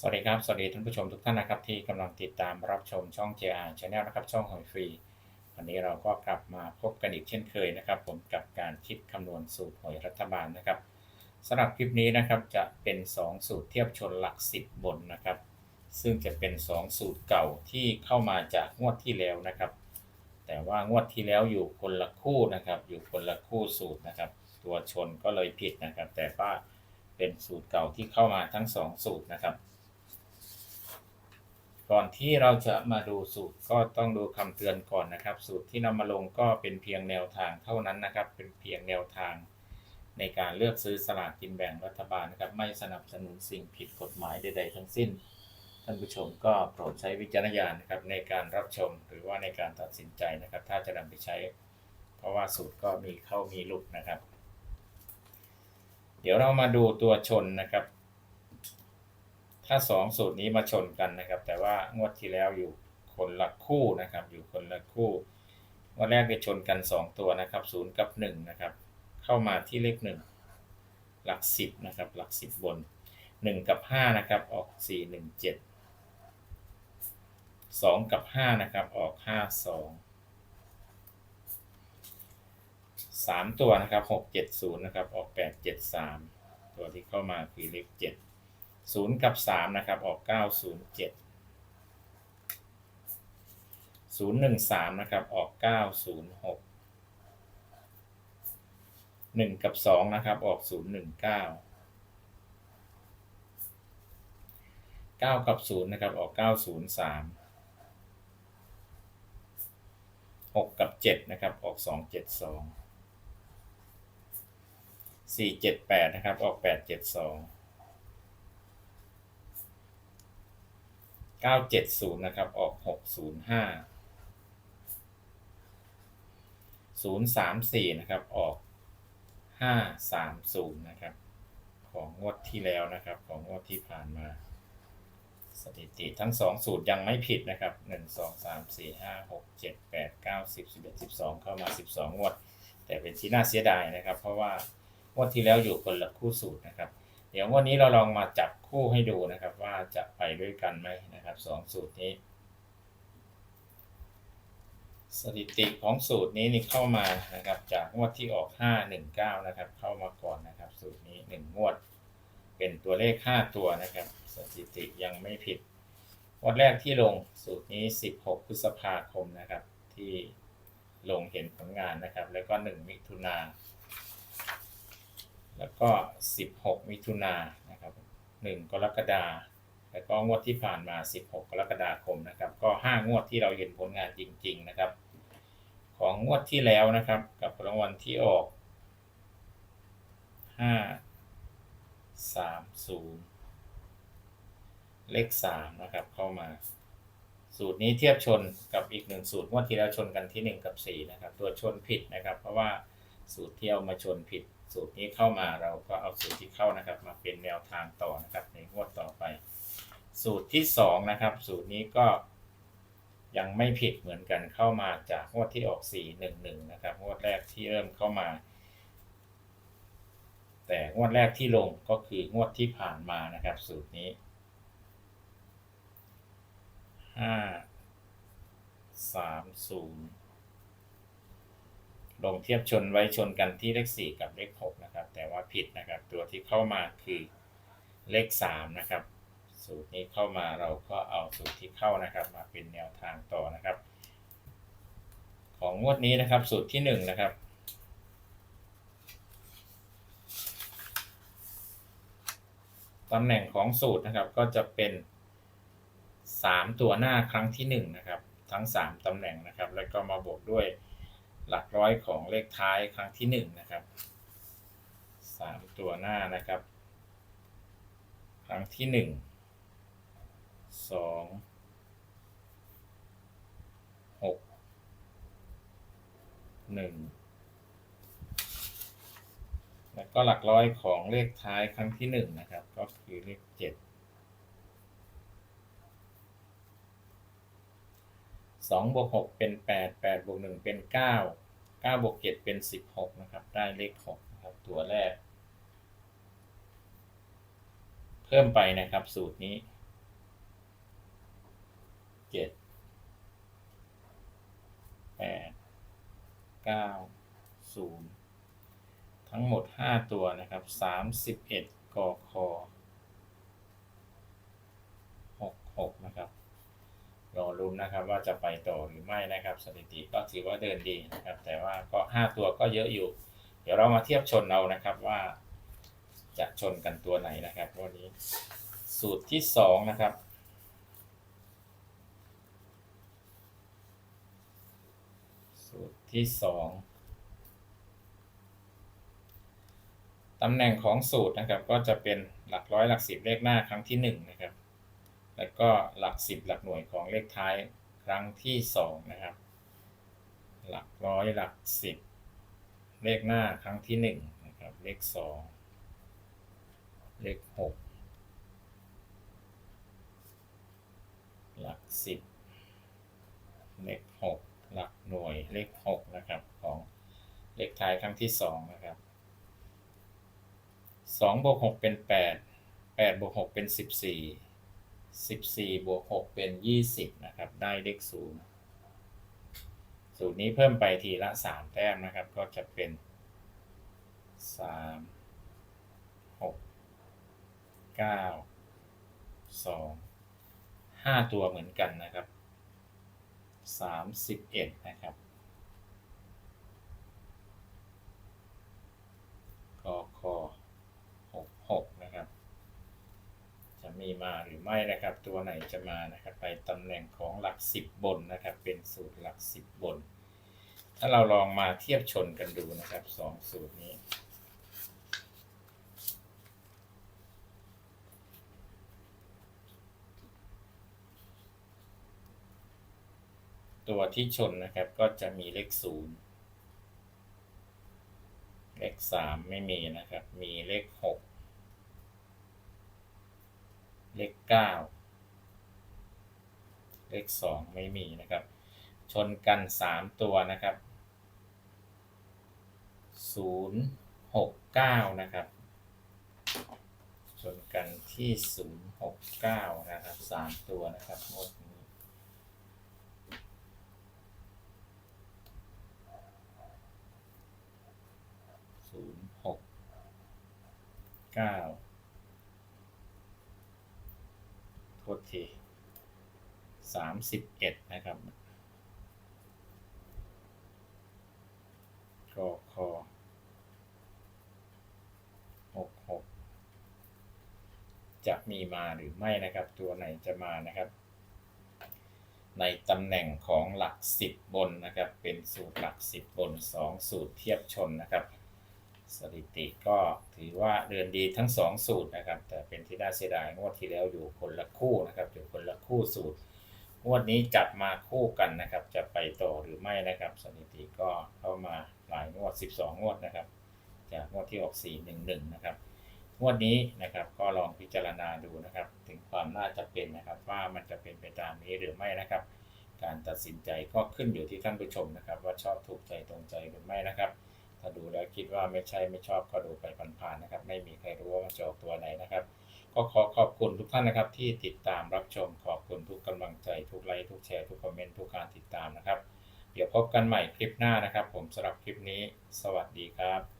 สวัสดีครับ สวัสดีท่านผู้ชมทุกท่านนะครับที่กำลังติดตามรับชมช่อง JR Channel นะครับช่องหอยฟรี วันนี้เราก็กลับมาพบกันอีกเช่นเคยนะครับ ผมกับการคิดคำนวณสูตรหวยรัฐบาลนะครับสำหรับคลิปนี้นะครับจะเป็น 2 สูตรเทียบชนหลัก 10 บนนะครับ ซึ่งจะเป็น 2 สูตรเก่าที่เข้ามาจากงวดที่แล้วนะครับ แต่ว่างวดที่แล้วอยู่คนละคู่นะครับ อยู่คนละคู่สูตรนะครับ ตัวชนก็เลยผิดนะครับ แต่ว่าเป็นสูตรเก่าที่เข้ามาทั้ง 2 สูตรนะครับ ก่อนที่เราจะมาดูสูตรก็ต้องดูคำเตือนก่อนนะครับ สูตรที่นำมาลงก็เป็นเพียงแนวทางเท่านั้นนะครับ เป็นเพียงแนวทางในการเลือกซื้อสลากกินแบ่งรัฐบาลนะครับ ไม่สนับสนุนสิ่งผิดกฎหมายใด ๆ ทั้งสิ้น ท่านผู้ชมก็โปรดใช้วิจารณญาณนะครับในการรับชมหรือว่าในการตัดสินใจนะครับ ถ้าจะนำไปใช้ เพราะว่าสูตรก็มีเข้ามีลุดนะครับ เดี๋ยวเรามาดูตัวชนนะครับ ถ้าสองสูตรนี้มาชนกันนะครับ แต่ว่างวดที่แล้วอยู่คนละคู่นะครับ อยู่คนละคู่วันแรกไปชนกันสองตัวนะครับศูนย์กับหนึ่งนะครับ เข้ามาที่เลขหนึ่งหลักสิบนะครับ หลักสิบบนหนึ่งกับห้านะครับ ออกสี่หนึ่งเจ็ดสองกับห้านะครับ ออกห้าสองสามตัวนะครับหกเจ็ดศูนย์นะครับ ออกแปดเจ็ดสามตัวที่เข้ามาคือเลขเจ็ด ศูนย์กับสามนะครับ ออกเก้าศูนย์เจ็ดศูนย์หนึ่งสามนะครับ ออกเก้าศูนย์หกหนึ่งกับสองนะครับ ออกศูนย์หนึ่งเก้าเก้ากับศูนย์นะครับ ออกเก้าศูนย์สามหกกับเจ็ดนะครับ ออกสองเจ็ดสองสี่เจ็ดแปดนะครับ ออกแปดเจ็ดสอง ก้าเจ็ดศูนย์นะครับ ออกหกศูนย์ห้าศูนย์สามสี่นะครับ ออกห้าสามศูนย์นะครับ ของงวดที่แล้วนะครับ ของงวดที่ผ่านมา สถิติทั้งสองสูตรยังไม่ผิดนะครับหนึ่งสองสามสี่ห้าหกเจ็ดแปดเก้าสิบสิบเอ็ดสิบสองเข้ามาสิบสองงวด แต่เป็นที่น่าเสียดายนะครับ เพราะว่างวดที่แล้วอยู่คนละคู่สูตรนะครับ เดี๋ยววันนี้เราลองมาจับคู่ให้ดูนะครับ ว่าจะไปด้วยกันไหมนะครับสองสูตรนี้ สถิติของสูตรนี้นี่เข้ามานะครับจากงวดที่ออก 519 นะครับ เข้ามาก่อนนะครับ สูตรนี้ 1 งวด เป็นตัวเลข 5 ตัวนะครับ สถิติยังไม่ผิดงวดแรกที่ลงสูตรนี้ 16 พฤษภาคมนะครับ ที่ลงเห็นผลงานนะครับ แล้วก็ 1 มิถุนา แล้วก็ 16 มิถุนานะครับ1กรกฎาคมแล้วก็งวดที่ผ่านมา 16 กรกฎาคมนะครับ ก็ 5 งวดที่เราเห็นผลงานจริง ๆ นะครับ ของงวดที่แล้วนะครับ กับรางวัลที่ออก 5 3 0 เลข 3 นะครับ เข้ามาสูตรนี้เทียบชนกับอีกหนึ่งสูตรงวดที่แล้วชนกันที่ 1 กับ 4 นะครับ ตัวชนผิดนะครับ เพราะว่าสูตรที่เอามาชนผิด สูตรนี้เข้ามาเราก็เอาสูตรที่เข้านะครับ มาเป็นแนวทางต่อนะครับ ในงวดต่อไป สูตรที่สองนะครับ สูตรนี้ก็ยังไม่ผิดเหมือนกันเข้ามาจากงวดที่ออก 411 นะครับงวดแรกที่เริ่มเข้ามา แต่งวดแรกที่ลงก็คืองวดที่ผ่านมานะครับ สูตรนี้ 5 3 0 ลงเทียบชนไว้ชนกันที่เลข 4 กับเลข6นะครับ แต่ว่าผิดนะครับ ตัวที่เข้ามาคือเลข 3 นะครับ สูตรนี้เข้ามาเราก็เอาสูตรที่เข้านะครับ มาเป็นแนวทางต่อนะครับ ของงวดนี้นะครับ สูตรที่ 1 นะครับตำแหน่งของสูตรนะครับก็จะเป็น 3 ตัวหน้าครั้งที่ 1 นะครับ ทั้ง 3ตำแหน่งนะครับ แล้วก็มาบวกด้วย หลักร้อยของเลขท้ายครั้งที่1นะครับ3ตัวหน้านะครับ ครั้งที่ 1 2 6 1แล้วก็หลักร้อยของเลขท้ายครั้งที่1นะครับ ก็คือเลข 7 สองบวกหกเป็นแปดแปดบวกหนึ่งเป็นเก้าเก้าบวกเจ็ดเป็นสิบหกนะครับ ได้เลขหกนะครับ ตัวแรก เพิ่มไปนะครับ สูตรนี้จ็ดแปดเก้าศูนย์ทั้งหมดห้าตัวนะครับสามสิบเอ็ดกอคอหกหกนะครับ รอรุ้นนะครับว่าจะไปต่อหรือไม่นะครับสถิติก็ถือว่าเดินดีนะครับ แต่ว่าก็ห้าตัวก็เยอะอยู่ เดี๋ยวเรามาเทียบชนเอานะครับว่า จะชนกันตัวไหนนะครับวันนี้ สูตรที่สองนะครับสูตรที่สองตำแหน่งของสูตรนะครับ ก็จะเป็นหลักร้อยหลักสิบเลขหน้าครั้งที่หนึ่งนะครับ แล้วก็หลักสิบหลักหน่วยของเลขท้ายครั้งที่สองนะครับ หลักร้อยหลักสิบเลขหน้าครั้งที่หนึ่งนะครับ เลขสองเลขหกหลักสิบเลขหกหลักหน่วยเลขหกนะครับ ของเลขท้ายครั้งที่สองนะครับสองบวกหกเป็นแปดแปดบวกหกเป็นสิ บสี่สิบสี่บวกหกเป็นยี่สิบนะครับ ได้เลขศูนย์สูตรนี้เพิ่มไปทีละสามแต้มนะครับ ก็จะเป็นสามหกเก้าสองห้าตัวเหมือนกันนะครับสามสิบเอ็ดนะครับ กคหกหกนะครับ จะ มาหรือไม่นะครับ ตัวไหนจะมานะครับ ไปตำแหน่งของหลักสิบบนนะครับ เป็นสูตรหลักสิบบน ถ้าเราลองมาเทียบชนกันดูนะครับสองสูตรนี้ตัวที่ชนนะครับก็จะมีเลขศูนย์เลขสามไม่มีนะครับ มีเลขหก เลขเก้าเลขสองไม่มีนะครับ ชนกันสามตัวนะครับศูนย์หกเก้านะครับชนกันที่ศูนย์หกเก้านะครับสามตัวนะครับงวดนี้ศูนย์หกเก้า 31 นะครับ กคหกจะมีมาหรือไม่นะครับ ตัวไหนจะมานะครับ ในตำแหน่งของหลัก 10 บนนะครับ เป็นสูตรหลัก 10 บน 2 สูตรเทียบชนนะครับสถิติก็ถือว่าเดือนดีทั้ง 2 สูตรนะครับ แต่เป็นที่น่าเสียดายงวดที่แล้วอยู่คนละคู่นะครับอยู่คนละคู่สูตร งวดนี้จับมาคู่กันนะครับ จะไปต่อหรือไม่นะครับ สถิติก็เข้ามาหลายงวด 12 งวดนะครับ จากงวดที่ออก411 นะครับ งวดนี้นะครับก็ลองพิจารณาดูนะครับ ถึงความน่าจะเป็นนะครับว่ามันจะเป็นไปตามนี้หรือไม่นะครับ การตัดสินใจก็ขึ้นอยู่ที่ท่านผู้ชมนะครับ ว่าชอบถูกใจตรงใจหรือไม่นะครับ ถ้าดูแล้วคิดว่าไม่ใช่ไม่ชอบก็ดูไปผ่านๆนะครับ ไม่มีใครรู้ว่ามันจะออกตัวไหนนะครับ ก็ขอขอบคุณทุกท่านนะครับที่ติดตามรับชมขอบคุณทุกกำลังใจทุกไลค์ทุกแชร์ทุกคอมเมนต์ทุกการติดตามนะครับ เดี๋ยวพบกันใหม่คลิปหน้านะครับ ผมสำหรับคลิปนี้ สวัสดีครับ